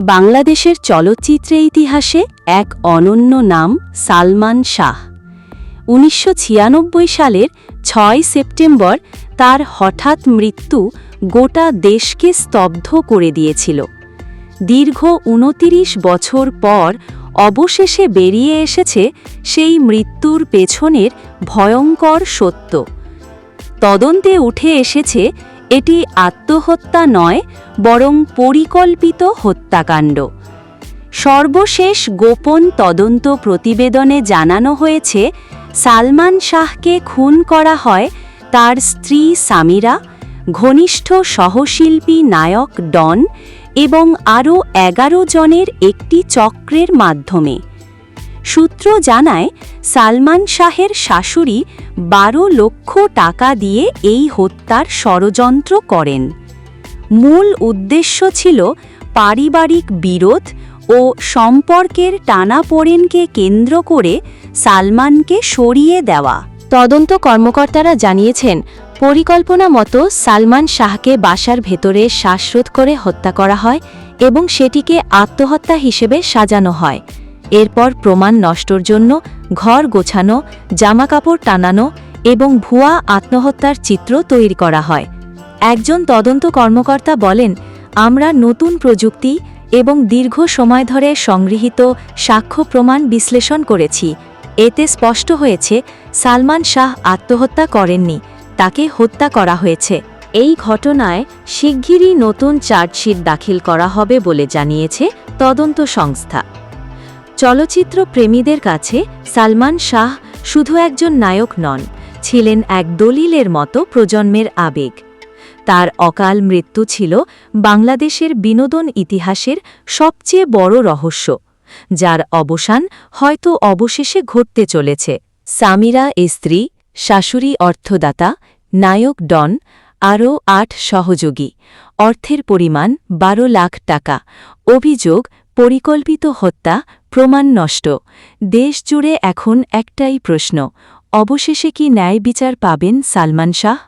বাংলাদেশের চলচ্চিত্রে ইতিহাসে এক অনন্য নাম সালমান শাহ। উনিশশো ছিয়ানব্বই সালের ছয় সেপ্টেম্বর তার হঠাৎ মৃত্যু গোটা দেশকে স্তব্ধ করে দিয়েছিল। দীর্ঘ উনতিরিশ বছর পর অবশেষে বেরিয়ে এসেছে সেই মৃত্যুর পেছনের ভয়ঙ্কর সত্য। তদন্তে উঠে এসেছে এটি আত্মহত্যা নয়, বরং পরিকল্পিত হত্যাকাণ্ড। সর্বশেষ গোপন তদন্ত প্রতিবেদনে জানানো হয়েছে, সালমান শাহকে খুন করা হয় তার স্ত্রী সামিরা, ঘনিষ্ঠ সহশিল্পী নায়ক ডন এবং আরও এগারো জনের একটি চক্রের মাধ্যমে। সূত্র জানায়, সালমান শাহের শাশুড়ি বারো লক্ষ টাকা দিয়ে এই হত্যার ষড়যন্ত্র করেন। মূল উদ্দেশ্য ছিল পারিবারিক বিরোধ ও সম্পর্কের টানাপোড়েনকে কেন্দ্র করে সালমানকে সরিয়ে দেওয়া। তদন্ত কর্মকর্তারা জানিয়েছেন, পরিকল্পনা মতো সালমান শাহকে বাসার ভেতরে শ্বাসরোধ করে হত্যা করা হয় এবং সেটিকে আত্মহত্যা হিসেবে সাজানো হয়। এরপর প্রমাণ নষ্টর জন্য ঘর গোছানো, জামাকাপড় টানানো এবং ভুয়া আত্মহত্যার চিত্র তৈরি করা হয়। একজন তদন্ত কর্মকর্তা বলেন, আমরা নতুন প্রযুক্তি এবং দীর্ঘ সময় ধরে সংগৃহীত সাক্ষ্য প্রমাণ বিশ্লেষণ করেছি। এতে স্পষ্ট হয়েছে, সালমান শাহ আত্মহত্যা করেননি, তাকে হত্যা করা হয়েছে। এই ঘটনায় শিগগিরই নতুন চার্জশিট দাখিল করা হবে বলে জানিয়েছে তদন্ত সংস্থা। চলচ্চিত্র প্রেমীদের কাছে সালমান শাহ শুধু একজন নায়ক নন, ছিলেন এক দলিলের মতো প্রজন্মের আবেগ। তার অকাল মৃত্যু ছিল বাংলাদেশের বিনোদন ইতিহাসের সবচেয়ে বড় রহস্য, যার অবসান হয়তো অবশেষে ঘটতে চলেছে। সামিরা স্ত্রী, শাশুড়ি অর্থদাতা, নায়ক ডন আরও আট সহযোগী। অর্থের পরিমাণ বারো লাখ টাকা। অভিযোগ, পরিকল্পিত হত্যা, প্রমাণ নষ্ট। দেশ জুড়ে এখন একটাই প্রশ্ন, অবশেষে কি ন্যায় বিচার পাবেন সালমান শাহ?